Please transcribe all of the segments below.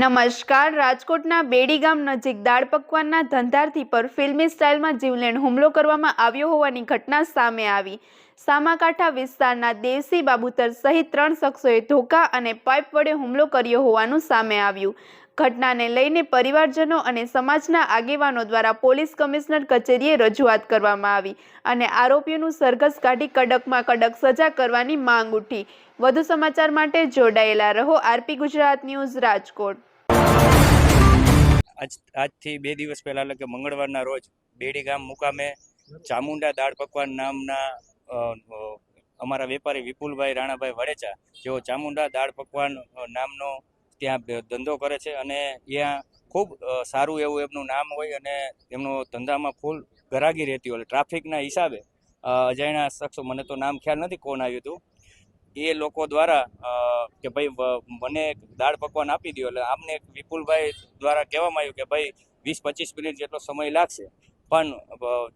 નમસ્કાર, રાજકોટના બેડી ગામ નજીક દાળ પકવાનના ધંધાર્થી પર ફિલ્મી સ્ટાઇલમાં જીવલેણ હુમલો કરવામાં આવ્યો હોવાની ઘટના સામે આવી. સામાકાંઠા વિસ્તારના દેવસી બાબુતર સહિત ત્રણ શખ્સોએ ધોકા અને પાઇપ વડે હુમલો કર્યો હોવાનું સામે આવ્યું. ઘટનાને લઈને પરિવારજનો અને સમાજના આગેવાનો દ્વારા પોલીસ કમિશનર કચેરીએ રજૂઆત કરવામાં આવી અને આરોપીઓનું સરઘસ કાઢી કડકમાં કડક સજા કરવાની માંગ ઉઠી. વધુ સમાચાર માટે જોડાયેલા રહો આરપી ગુજરાત ન્યૂઝ રાજકોટ. આજ, આજથી બે દિવસ પહેલા, એટલે કે મંગળવારના રોજ, બેડી ગામ મુકામે ચામુંડા દાળ પકવાન નામના અમારા વેપારી વિપુલભાઈ રાણાભાઈ વડેચા જેઓ ચામુંડા દાળ પકવાન નામનો ત્યાં ધંધો કરે છે અને ત્યાં ખૂબ સારું એવું એમનું નામ હોય અને એમનો ધંધામાં ફૂલ ગરાગી રહેતી હોય. ટ્રાફિકના હિસાબે અજાણ્યા શખ્સો, મને તો નામ ખ્યાલ નથી કોણ આવ્યું હતું, એ લોકો દ્વારા કે ભાઈ મને એક દાળ પકવાન આપી દો એટલે આમને વિપુલભાઈ દ્વારા કહેવામાં આવ્યું કે ભાઈ વીસ પચીસ મિનિટ જેટલો સમય લાગશે. પણ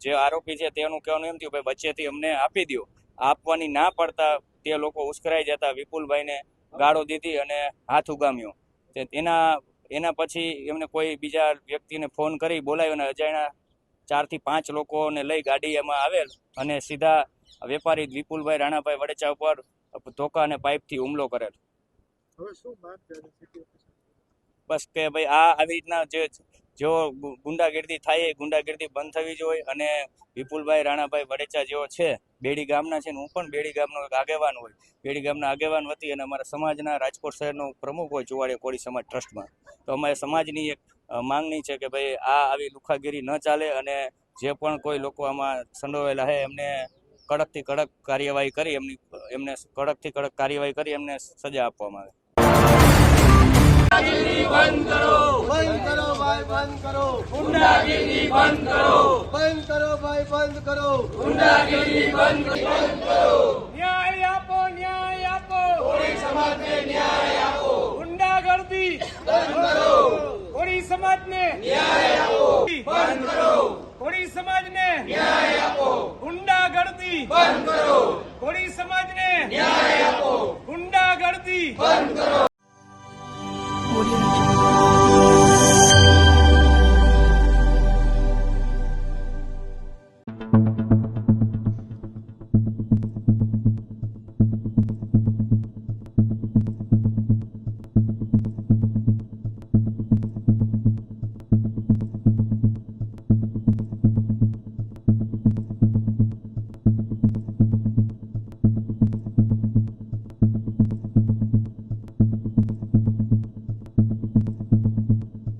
જે આરોપી છે તેનું કહેવાનું એમ થયું, ભાઈ, વચ્ચેથી અમને આપી દો આપવાની ના પડતા તે લોકો ઉશ્કરાઈ જતા વિપુલભાઈને ગાળો દીધી અને હાથ ઉગામ્યો. તે એના એના પછી એમને કોઈ બીજા વ્યક્તિને ફોન કરી બોલાવ્યો અને અજાણ્યા ચારથી પાંચ લોકોને લઈ ગાડી એમાં આવેલ અને સીધા વેપારી વિપુલભાઈ રાણાભાઈ વડેચા ઉપર ધોકા અને પાઇપથી હુમલો કરેલ. બસ કે ભાઈ આ આવી રીતના જે જો ગુ- ગુંડાગીર્દી થાય એ ગુંડાગીર્દી બંધ થવી જોઈએ અને વિપુલભાઈ રાણાભાઈ વડેચા જેવો છે, બેડી ગામના છે હું પણ બેડી ગામનો એક આગેવાન હોય. બેડી ગામના આગેવાન વતી અને અમારા સમાજના રાજકોટ શહેરનો પ્રમુખ હોય ચુવાડીયા કોળી સમાજ ટ્રસ્ટમાં. તો અમારે સમાજની એક માંગણી છે કે ભાઈ આ આવી લુખાગીરી ન ચાલે અને જે પણ કોઈ લોકો આમાં સંડોવાયેલા છે એમને કડકથી કડક કાર્યવાહી કરી, એમની, એમને કડકથી કડક કાર્યવાહી કરી, એમને સજા આપવામાં આવે. गुंडागिरी बंद करो। बंद करो भाई बंद करो। गुंडागिरी बंद करो। बंद करो भाई बंद करो। गुंडागिरी बंद करो। न्याय आपो न्याय आपो। थोड़ी समाज में न्याय आपो। गुंडागर्दी। बंद करो। थोड़ी समाज में न्याय आपो। बंद करो। थोड़ी समाज में न्याय आपो। गुंडागर्दी। बंद करो। थोड़ी समाज ने न्याय आपो। गुंडागर्दी। बंद करो।